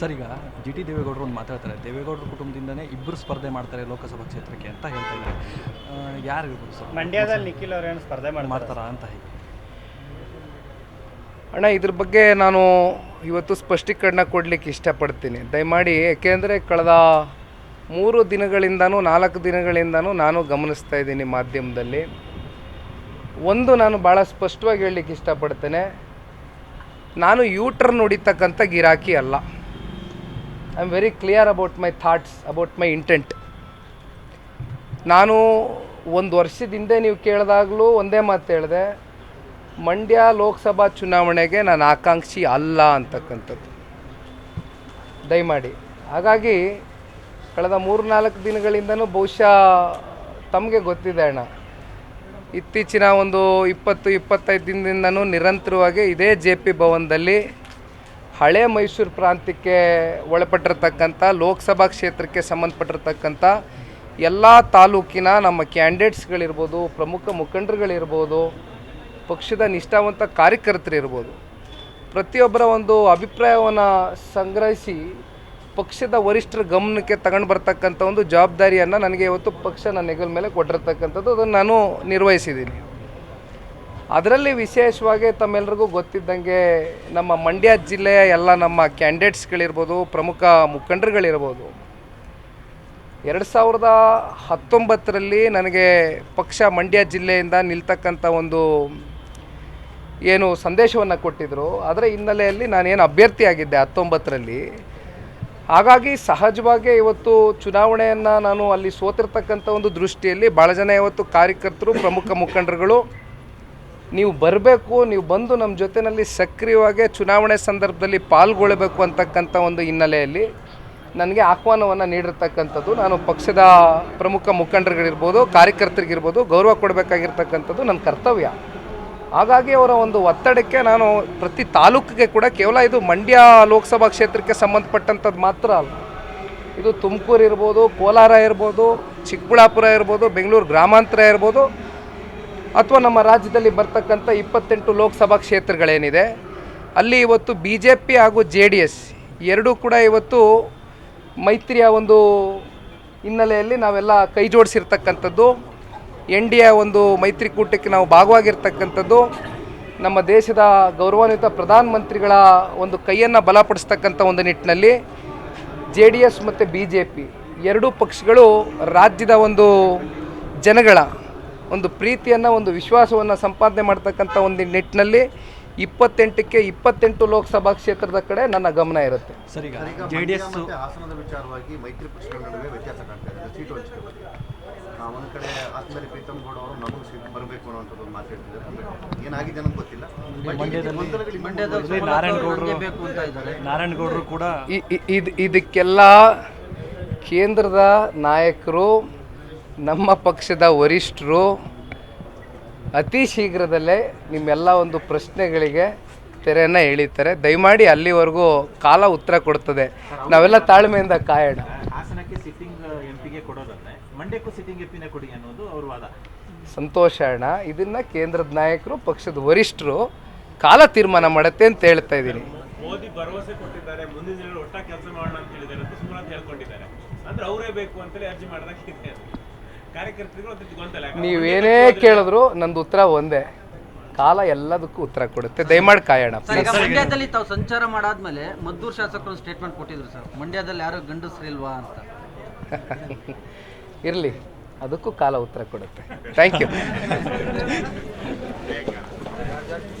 Sir ಈಗ G T ದೇವೇಗೌಡರು ಒಂದು ಮಾತಾಡ್ತಾರೆ. ದೇವೇಗೌಡರ ಕುಟುಂಬದಿಂದನೇ ಇಬ್ಬರು ಸ್ಪರ್ಧೆ ಮಾಡ್ತಾರೆ ಲೋಕಸಭಾ ಕ್ಷೇತ್ರಕ್ಕೆ ಅಂತ ಹೇಳ್ತಾ ಇದ್ದಾರೆ. ಯಾರು ಇರ್ಬೋದು ಸರ್? ಮಂಡ್ಯದಲ್ಲಿ ನಿಖಿಲ್ ಅವರೇನು ಸ್ಪರ್ಧೆ ಮಾಡ್ತಾರ? ಮಾಡ್ತಾರಾ ಅಂತ ಹೇಳಿ. ಅಣ್ಣ ಇದ್ರ ಬಗ್ಗೆ ನಾನು ಇವತ್ತು ಸ್ಪಷ್ಟೀಕರಣ ಕೊಡಲಿಕ್ಕೆ ಇಷ್ಟಪಡ್ತೀನಿ. ದಯಮಾಡಿ ಏಕೆಂದರೆ ಕಳೆದ ಮೂರು ದಿನಗಳಿಂದನೂ ನಾಲ್ಕು ದಿನಗಳಿಂದನೂ ನಾನು ಗಮನಿಸ್ತಾ ಇದ್ದೀನಿ ಮಾಧ್ಯಮದಲ್ಲಿ. ಒಂದು ನಾನು ಭಾಳ ಸ್ಪಷ್ಟವಾಗಿ ಹೇಳಲಿಕ್ಕೆ ಇಷ್ಟಪಡ್ತೇನೆ. ನಾನು ಯೂಟರ್ನ್ ಹೊಡಿತಕ್ಕಂಥ ಗಿರಾಕಿ ಅಲ್ಲ. I am very clear about my thoughts about my intent ನಾನು ಒಂದು ವರ್ಷದ ಹಿಂದೆ ನೀವು ಕೇಳಿದಾಗಲೂ ಒಂದೇ ಮಾತು ಹೇಳಿದೆ, ಮಂಡ್ಯ ಲೋಕಸಭಾ ಚುನಾವಣೆಗೆ ನಾನು ಆಕಾಂಕ್ಷಿ ಅಲ್ಲ ಅಂತಕ್ಕಂಥದ್ದು. ದಯಮಾಡಿ. ಹಾಗಾಗಿ, ಕಳೆದ ಮೂರು ನಾಲ್ಕು ದಿನಗಳಿಂದನೂ ಬಹುಶಃ ತಮಗೆ ಗೊತ್ತಿದೆ ಅಣ್ಣ. ಇತ್ತೀಚಿನ ಒಂದು ಇಪ್ಪತ್ತು, ಇಪ್ಪತ್ತೈದು ದಿನದಿಂದನೂ ನಿರಂತರವಾಗಿ ಇದೇ ಜೆ ಪಿ ಭವನದಲ್ಲಿ ಹಳೆ ಮೈಸೂರು ಪ್ರಾಂತ್ಯಕ್ಕೆ ಒಳಪಟ್ಟಿರ್ತಕ್ಕಂಥ, ಲೋಕಸಭಾ ಕ್ಷೇತ್ರಕ್ಕೆ ಸಂಬಂಧಪಟ್ಟಿರ್ತಕ್ಕಂಥ ಎಲ್ಲ ತಾಲೂಕಿನ ನಮ್ಮ ಕ್ಯಾಂಡಿಡೇಟ್ಸ್ಗಳಿರ್ಬೋದು, ಪ್ರಮುಖ ಮುಖಂಡರುಗಳಿರ್ಬೋದು, ಪಕ್ಷದ ನಿಷ್ಠಾವಂತ ಕಾರ್ಯಕರ್ತರಿರ್ಬೋದು, ಪ್ರತಿಯೊಬ್ಬರ ಒಂದು ಅಭಿಪ್ರಾಯವನ್ನು ಸಂಗ್ರಹಿಸಿ ಪಕ್ಷದ ವರಿಷ್ಠರ ಗಮನಕ್ಕೆ ತಗೊಂಡು ಬರ್ತಕ್ಕಂಥ ಒಂದು ಜವಾಬ್ದಾರಿಯನ್ನು ನನಗೆ ಇವತ್ತು ಪಕ್ಷ ನನ್ನ ಹೆಗಲ ಮೇಲೆ ಕೊಟ್ಟಿರ್ತಕ್ಕಂಥದ್ದು ಅದನ್ನು ನಾನು ನಿರ್ವಹಿಸಿದ್ದೀನಿ. ಅದರಲ್ಲಿ ವಿಶೇಷವಾಗಿ ತಮ್ಮೆಲ್ಲರಿಗೂ ಗೊತ್ತಿದ್ದಂಗೆ ನಮ್ಮ ಮಂಡ್ಯ ಜಿಲ್ಲೆಯ ಎಲ್ಲ ನಮ್ಮ ಕ್ಯಾಂಡಿಡೇಟ್ಸ್ಗಳಿರ್ಬೋದು, ಪ್ರಮುಖ ಮುಖಂಡರುಗಳಿರ್ಬೋದು, ಎರಡು ಸಾವಿರದ ಹತ್ತೊಂಬತ್ತರಲ್ಲಿ ನನಗೆ ಪಕ್ಷ ಮಂಡ್ಯ ಜಿಲ್ಲೆಯಿಂದ ನಿಲ್ತಕ್ಕಂಥ ಒಂದು ಏನು ಸಂದೇಶವನ್ನು ಕೊಟ್ಟಿದ್ದರು ಅದರ ಹಿನ್ನೆಲೆಯಲ್ಲಿ ನಾನೇನು ಅಭ್ಯರ್ಥಿಯಾಗಿದ್ದೆ ಹತ್ತೊಂಬತ್ತರಲ್ಲಿ. ಹಾಗಾಗಿ ಸಹಜವಾಗಿ ಇವತ್ತು ಚುನಾವಣೆಯನ್ನು ನಾನು ಅಲ್ಲಿ ಸೋತಿರ್ತಕ್ಕಂಥ ಒಂದು ದೃಷ್ಟಿಯಲ್ಲಿ ಭಾಳ ಜನ ಇವತ್ತು ಕಾರ್ಯಕರ್ತರು, ಪ್ರಮುಖ ಮುಖಂಡರುಗಳು, ನೀವು ಬರಬೇಕು, ನೀವು ಬಂದು ನಮ್ಮ ಜೊತೆಯಲ್ಲಿ ಸಕ್ರಿಯವಾಗಿ ಚುನಾವಣೆ ಸಂದರ್ಭದಲ್ಲಿ ಪಾಲ್ಗೊಳ್ಳಬೇಕು ಅಂತಕ್ಕಂಥ ಒಂದು ಹಿನ್ನೆಲೆಯಲ್ಲಿ ನನಗೆ ಆಹ್ವಾನವನ್ನು ನೀಡಿರ್ತಕ್ಕಂಥದ್ದು. ನಾನು ಪಕ್ಷದ ಪ್ರಮುಖ ಮುಖಂಡರುಗಳಿರ್ಬೋದು, ಕಾರ್ಯಕರ್ತರಿಗಿರ್ಬೋದು ಗೌರವ ಕೊಡಬೇಕಾಗಿರ್ತಕ್ಕಂಥದ್ದು ನನ್ನ ಕರ್ತವ್ಯ. ಹಾಗಾಗಿ ಅವರ ಒಂದು ಒತ್ತಡಕ್ಕೆ ನಾನು ಪ್ರತಿ ತಾಲೂಕಿಗೆ ಕೂಡ ಕೇವಲ ಇದು ಮಂಡ್ಯ ಲೋಕಸಭಾ ಕ್ಷೇತ್ರಕ್ಕೆ ಸಂಬಂಧಪಟ್ಟಂಥದ್ದು ಮಾತ್ರ ಅಲ್ಲ. ಇದು ತುಮಕೂರು ಇರ್ಬೋದು, ಕೋಲಾರ ಇರ್ಬೋದು, ಚಿಕ್ಕಬಳ್ಳಾಪುರ ಇರ್ಬೋದು, ಬೆಂಗಳೂರು ಗ್ರಾಮಾಂತರ ಇರ್ಬೋದು, ಅಥವಾ ನಮ್ಮ ರಾಜ್ಯದಲ್ಲಿ ಬರ್ತಕ್ಕಂಥ ಇಪ್ಪತ್ತೆಂಟು ಲೋಕಸಭಾ ಕ್ಷೇತ್ರಗಳೇನಿದೆ. ಅಲ್ಲಿ ಇವತ್ತು ಬಿ ಜೆ ಪಿ ಹಾಗೂ ಜೆ ಡಿ ಎಸ್ ಎರಡೂ ಕೂಡ ಇವತ್ತು ಮೈತ್ರಿಯ ಒಂದು ಹಿನ್ನೆಲೆಯಲ್ಲಿ ನಾವೆಲ್ಲ ಕೈ ಜೋಡಿಸಿರ್ತಕ್ಕಂಥದ್ದು ಎನ್ ಡಿ ಎ ಒಂದು ಮೈತ್ರಿಕೂಟಕ್ಕೆ ನಾವು ಭಾಗವಾಗಿರ್ತಕ್ಕಂಥದ್ದು ನಮ್ಮ ದೇಶದ ಗೌರವಾನ್ವಿತ ಪ್ರಧಾನಮಂತ್ರಿಗಳ ಒಂದು ಕೈಯನ್ನು ಬಲಪಡಿಸ್ತಕ್ಕಂಥ ಒಂದು ನಿಟ್ಟಿನಲ್ಲಿ ಜೆ ಡಿ ಎಸ್ ಮತ್ತು ಬಿ ಜೆ ಪಿ ಎರಡೂ ಪಕ್ಷಗಳು ರಾಜ್ಯದ ಒಂದು ಜನಗಳ ಒಂದು ಪ್ರೀತಿಯನ್ನು ಒಂದು ವಿಶ್ವಾಸವನ್ನು ಸಂಪಾದನೆ ಮಾಡ್ತಕ್ಕಂಥ ಒಂದು ನಿಟ್ಟಿನಲ್ಲಿ ಇಪ್ಪತ್ತೆಂಟಕ್ಕೆ ಇಪ್ಪತ್ತೆಂಟು ಲೋಕಸಭಾ ಕ್ಷೇತ್ರದ ಕಡೆ ನನ್ನ ಗಮನ ಇರುತ್ತೆ. ಸರಿ ಜೆ ಡಿ ಎಸ್ ಹಾಸನದ ವಿಚಾರವಾಗಿ ಮೈತ್ರಿ ಪಕ್ಷಗಳ ನಡುವೆ ವ್ಯತ್ಯಾಸ ಕಾಣ್ತಾ ಇದೆ. ಒಂದ್ ಕಡೆ ಆದ್ಮೇಲೆ ಪ್ರೀತಮ್ ಗೌಡ ಅವರು ನಮಗೆ ಸೀಟ್ ಬರಬೇಕು ಅನ್ನೋಂಥದ್ದು ಒಂದು ಮಾತಾಡ್ತಿದ್ದಾರೆ ಏನಾಗಿದೆ ಅನ್ನೋದು ಗೊತ್ತಿಲ್ಲ. ಈ ರೀತಿ ಗೊಂದಲಗಳು ಇನ್ನೂ ಮುಂದುವರಿದಿದೆ. ನಾರಾಯಣಗೌಡರು ನಾರಾಯಣಗೌಡರು ಕೂಡ ಇ- ಇ- ಇದಕ್ಕೆಲ್ಲ ಕೇಂದ್ರದ ನಾಯಕರು ನಮ್ಮ ಪಕ್ಷದ ವರಿಷ್ಠರು ಅತಿ ಶೀಘ್ರದಲ್ಲೇ ನಿಮ್ಮೆಲ್ಲ ಒಂದು ಪ್ರಶ್ನೆಗಳಿಗೆ ತೆರೆಯನ್ನು ಎಳೀತಾರೆ. ದಯಮಾಡಿ ಅಲ್ಲಿವರೆಗೂ ಕಾಲ ಉತ್ತರ ಕೊಡ್ತದೆ. ನಾವೆಲ್ಲ ತಾಳ್ಮೆಯಿಂದ ಕಾಯೋಣ ಹಾಸನಕ್ಕೆ ಸಿಟ್ಟಿಂಗ್ ಎಂ ಪಿಗೆ ಕೊಡೋದಾದ್ರೆ ಮಂಡ್ಯಕ್ಕೂ ಸಿಟ್ಟಿಂಗ್ ಎಪ್ಪಿನ ಕೊಡಿ ಅನ್ನೋದು ಅವ್ರ ವಾದ. ಸಂತೋಷ ಅಣ್ಣ ಇದನ್ನ ಕೇಂದ್ರದ ನಾಯಕರು ಪಕ್ಷದ ವರಿಷ್ಠರು ಕಾಲ ತೀರ್ಮಾನ ಮಾಡುತ್ತೆ ಅಂತ ಹೇಳ್ತಾ ಇದ್ದೀನಿ. ಮೋದಿ ಭರವಸೆ ಕೊಟ್ಟಿದ್ದಾರೆ ಮುಂದಿನ ದಿನ ಒಟ್ಟಾಗಿ ಕೆಲಸ ಮಾಡೋಣ ಅಂತ ಹೇಳಿದ್ದಾರೆ ಅಂತ ಸುಮ್ಮನೆ ಹೇಳ್ಕೊಂಡಿದ್ದಾರೆ. ಅಂದ್ರೆ ಅವರೇ ಬೇಕು ಅಂತಲೇ ಅರ್ಜಿ ಮಾಡಿದಾಗ. ಕಾರ್ಯಕರ್ತರಿಗೂ ನೀವೇನೇ ಕೇಳಿದ್ರು ನಂದು ಉತ್ತರ ಒಂದೇ. ಕಾಲ ಎಲ್ಲದಕ್ಕೂ ಉತ್ತರ ಕೊಡುತ್ತೆ. ದಯಮಾಡಿ ಕಾಯೋಣ. ಮಂಡ್ಯದಲ್ಲಿ ತಾವು ಸಂಚಾರ ಮಾಡಾದ್ಮೇಲೆ ಮದ್ದೂರು ಶಾಸಕರು ಸ್ಟೇಟ್ಮೆಂಟ್ ಕೊಟ್ಟಿದ್ರು ಸರ್. ಮಂಡ್ಯದಲ್ಲಿ ಯಾರು ಗಂಡಸ್ರಿಲ್ವಾ ಅಂತ. ಇರಲಿ. ಅದಕ್ಕೂ ಕಾಲ ಉತ್ತರ ಕೊಡುತ್ತೆ. Thank you